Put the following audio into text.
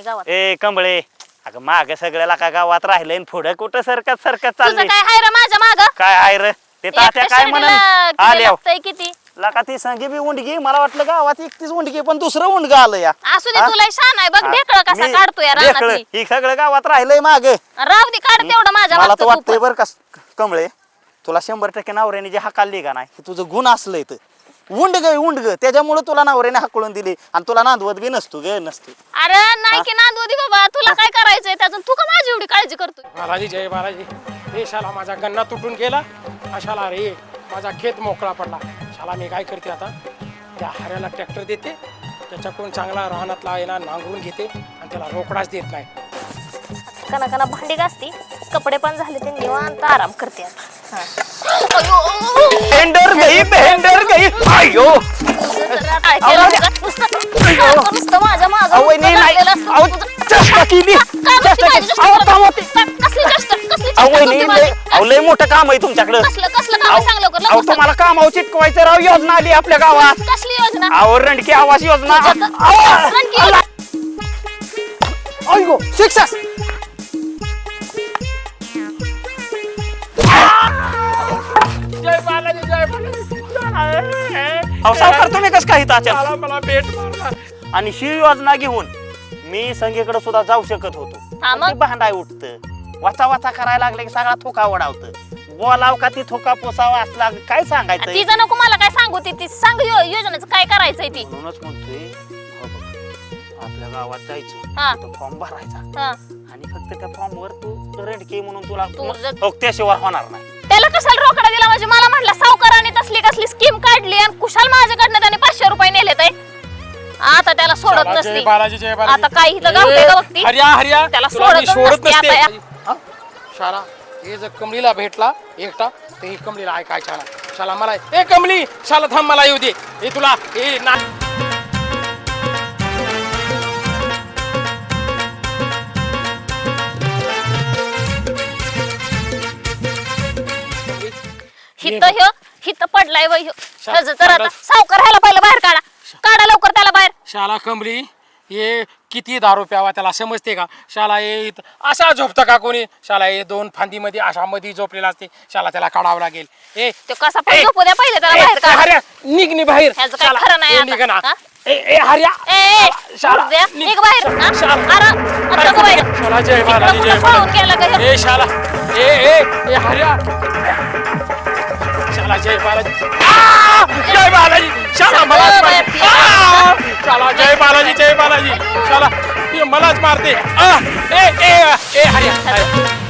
गावात. ए कंबळे अगं माग सगळ्याला का गावात राहिलंय आणि पुढं कुठं सरकत सरकत तुझं चाललंय? काय हाय रे माझ्या माग? काय आहे रे? ते तात्या काय म्हणन? आल्या. किती? लका ती संगी बी उंडगी मला वाटलं गावात एकटीच उंडगी पण दुसरं उंडग आलं या. असू दे हा? तुला शान आहे. बघ ढेकळ कसा मी- काढतो या ढेकळं. रानातली ही सगळं गावात राहिलंय माग. राव दे काढ तेवढं माझ्या मला तर मागचं तू वाटतंय पण. बरं का कमळे तुला शंभर टक्के नवऱ्याने जे हकालली का नाही हे तुझं गुण असलंय तर उंडग उंडग त्याच्यामुळे तुला नवऱ्याने हाकलून दिली. आणि तुला नांदवत बी नसतो ग नसतो. अरे नाही की नांदू दे बाबा. तुला काय करायचंय त्यातून तू का माझी एवढी काळजी करतोय? बालाजी जय बालाजी हे शाला माझा गन्ना तुटून गेला. हा शाला रे माझा खेत मोकळा पडला. शाला मी काय करते आता? त्या हऱ्याला ट्रॅक्टर देते. त्याच्याकडून चांगला आहे ना नांगरून घेते. आणि त्याला रोकडाच देत नाही. कना कना भांडी घासती. कपडे पण झाले ते निवांत आराम करते आता. हा. अयो, भेंडर गई भेंडर गई अयो माझ्या माझी लय मोठं काम आहे तुमच्याकडं. अहो तुम्हाला कामावर चिटकवायचं राव योजना आली आपल्या गावात. कसली योजना? अहो रणकी आवास योजना. अय्यो शिक्षक! जय बालाजी जय बालाजी. अहो सावकार तुम्ही कसं काही ताच्या शाला मला भेट मारला आणि ही योजना घेऊन मी संगीकडे सुद्धा जाऊ शकत होतो. हा पण मग? ते भांडाय उठत. वाचा वाचा करायला लागले की सगळा थोका वडावत बोलाव का ती थोका पोसावा असला काय सांगायचं? तिचं नको मला काय सांगू ती ती सांग यो- योजनेचं काय करायचंय ती? म्हणूनच म्हणतोय हो बघ, आपल्या गावात जायचं. हा. तो फॉर्म भरायचा. हा. आणि फक्त त्या फॉर्म वर तू रडके म्हणून तुला तू जर- हो, त्याशिवाय होणार नाही. त्याला कशाला रोकडा दिला म्हणजे? मला आणि कुशाल माझ्याकडनं त्याने पाचशे रुपये नेले ते. आता त्याला सोडत नसती बालाजी जय बालाजी. आता काय इथं गावते का बघती? ए, हर्या हर्या. त्याला तुला मी सोडतच सोडत नसते आता या. नसते हा? शाला हे जर कमलीला भेटला एकटा तर ही कमलीला ऐकाय शाला? शाला मला ए कमली शाला थांब मला येऊ दे. हे तुला हे ना हित ह्यो हित पडलाय वय. ह्यो ह्याचं तर आता सावकार ह्याला पहिलं बाहेर काढा. काढा लवकर त्याला बाहेर. शाला कमली हे किती दारू प्यावा त्याला समजते का? शाला हे इथं असा झोपतं का कोणी? शाला हे दोन फांदीमध्ये अशा मध्ये झोपलेला असते. शाला त्याला काढावं लागेल. ए तो कसा पण ए, झोपू द्या पहिले त्याला ए, बाहेर काढा. हर्या, निघ नि बाहेर. ह्याचं काय शाला, खरं नाही ए, आता, निघ ना. हा? ए ए हर्या. ए, ए शाला, उठ द्या, निघ. निघ बाहेर. हा? शाला. अरे, आता बाहेर. शाला जय इकडं कुठं जय पळून गेला का बालाजी ह्यो? ए शाला. ए ए ए हर्या. शाला जय बालाजी! जय बालाजी शाला मलाच मारते! शाला जय बालाजी जय बालाजी हे मलाच मारते! ए ए ए हर्या हर्या.